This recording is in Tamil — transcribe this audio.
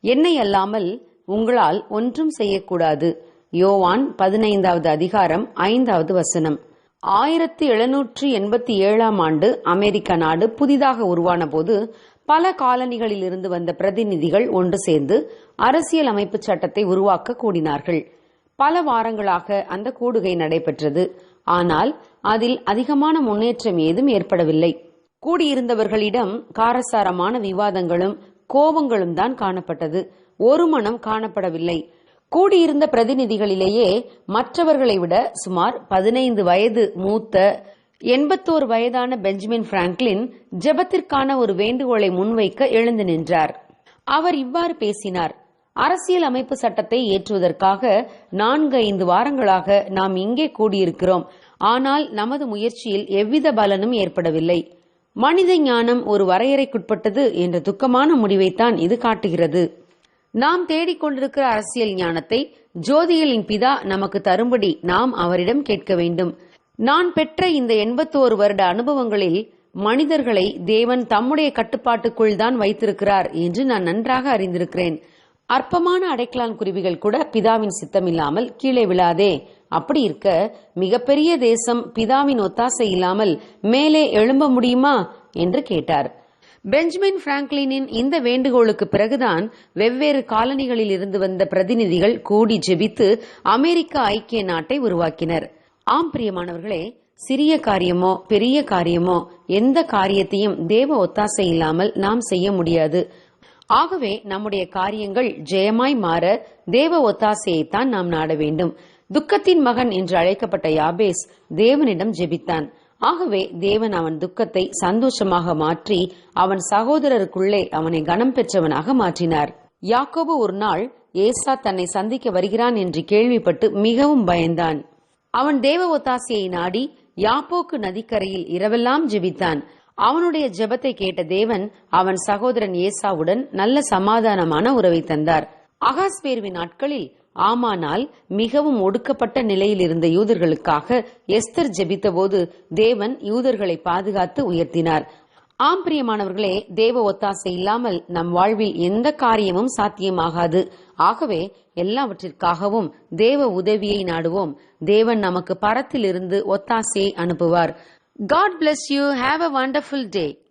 என்னை அல்லாமல் உங்களால் ஒன்றும் செய்யக்கூடாது. யோவான் பதினைந்தாவது அதிகாரம் ஐந்தாவது வசனம். ஆயிரத்தி எழுநூற்றி எண்பத்தி ஏழாம் ஆண்டு அமெரிக்க நாடு புதிதாக உருவான போது பல காலனிகளில் இருந்து வந்த பிரதிநிதிகள் ஒன்று சேர்ந்து அரசியல் அமைப்பு சட்டத்தை உருவாக்க கூடினார்கள். பல வாரங்களாக அந்த கூடுகை நடைபெற்றது. ஆனால் அதில் அதிகமான முன்னேற்றம் ஏதும் ஏற்படவில்லை. கூடியிருந்தவர்களிடம் காரசாரமான விவாதங்களும் கோபங்களும் தான் காணப்பட்டது. ஒரு மனம் காணப்படவில்லை. கூடியிருந்த பிரதிநிதிகளிலேயே மற்றவர்களை விட சுமார் பதினைந்து வயது மூத்த எண்பத்தோரு வயதான பெஞ்சமின் பிராங்க்லின் ஜெபத்திற்கான ஒரு வேண்டுகோளை முன்வைக்க எழுந்து நின்றார். அவர் இவ்வாறு பேசினார். அரசியல் அமைப்பு சட்டத்தை ஏற்றுவதற்காக நான்கு ஐந்து வாரங்களாக நாம் இங்கே கூடியிருக்கிறோம். ஆனால் நமது முயற்சியில் எவ்வித பலனும் ஏற்படவில்லை. மனித ஞானம் ஒரு வரையறைக்குட்பட்டது என்ற துக்கமான முடிவைத்தான் இது காட்டுகிறது. நாம் தேடிக்கொண்டிருக்கிற அரசியல் ஞானத்தை ஜோதியலின் பிதா நமக்கு தரும்படி நாம் அவரிடம் கேட்க வேண்டும். நான் பெற்ற இந்த எண்பத்தோரு வருட அனுபவங்களில் மனிதர்களை தேவன் தம்முடைய கட்டுப்பாட்டுக்குள் தான் வைத்திருக்கிறார் என்று நான் நன்றாக அறிந்திருக்கிறேன். அற்பமான அடைக்கலான் குருவிகள் கூட பிதாவின் சித்தமில்லாமல் கீழே விழாதே. அப்படி இருக்க மிகப்பெரிய தேசம் பிதாவின் ஒத்தாசை இல்லாமல் மேலே எழும்ப முடியுமா என்று கேட்டார். பெஞ்சமின் பிராங்க்லினின் இந்த வேண்டுகோளுக்கு பிறகுதான் வெவ்வேறு காலனிகளில் இருந்து வந்த பிரதிநிதிகள் கூடி ஜெபித்து அமெரிக்க ஐக்கிய நாட்டை உருவாக்கினர். ஆம் பிரியமானவர்களே சிறிய காரியமோ பெரிய காரியமோ எந்த காரியத்தையும் தேவ ஒத்தாசை இல்லாமல் நாம் செய்ய முடியாது. ஆகவே நம்முடைய காரியங்கள் ஜெயமாய் மாற தேவ ஒத்தாசையைத்தான் நாம் நாட வேண்டும். துக்கத்தின் மகன் என்று அழைக்கப்பட்ட யாபேஸ் தேவனிடம் ஜெபித்தான். ஆகவே தேவன் அவன் துக்கத்தை சந்தோஷமாக மாற்றி அவன் சகோதரருக்குள்ளே அவனை கனம் பெற்றவனாக மாற்றினார். யாக்கோபு ஒரு நாள் ஏசா தன்னை சந்திக்க வருகிறான் என்று கேள்விப்பட்டு மிகவும் பயந்தான். அவன் தேவ ஒத்தாசையை நாடி யாப்போக்கு நதிக்கரையில் இரவெல்லாம் ஜெபித்தான். அவனுடைய ஜெபத்தை கேட்ட தேவன் அவன் சகோதரன் ஏசாவுடன் நல்ல சமாதானமான உறவை தந்தார். அகாஸ்பேர்வின் நாட்களில் ஆமானால் மிகவும் ஒடுக்கப்பட்ட நிலையில் இருந்த யூதர்களுக்காக எஸ்தர் ஜெபித்தபோது தேவன் யூதர்களை பாதுகாத்து உயர்த்தினார். ஆம் பிரியமானவர்களே தேவ ஒத்தாசை இல்லாமல் நம் வாழ்வில் எந்த காரியமும் சாத்தியமாகாது. ஆகவே எல்லாவற்றிற்காகவும் தேவ உதவியை நாடுவோம். தேவன் நமக்கு பரத்திலிருந்து ஒத்தாசையை அனுப்புவார். God bless you have a wonderful day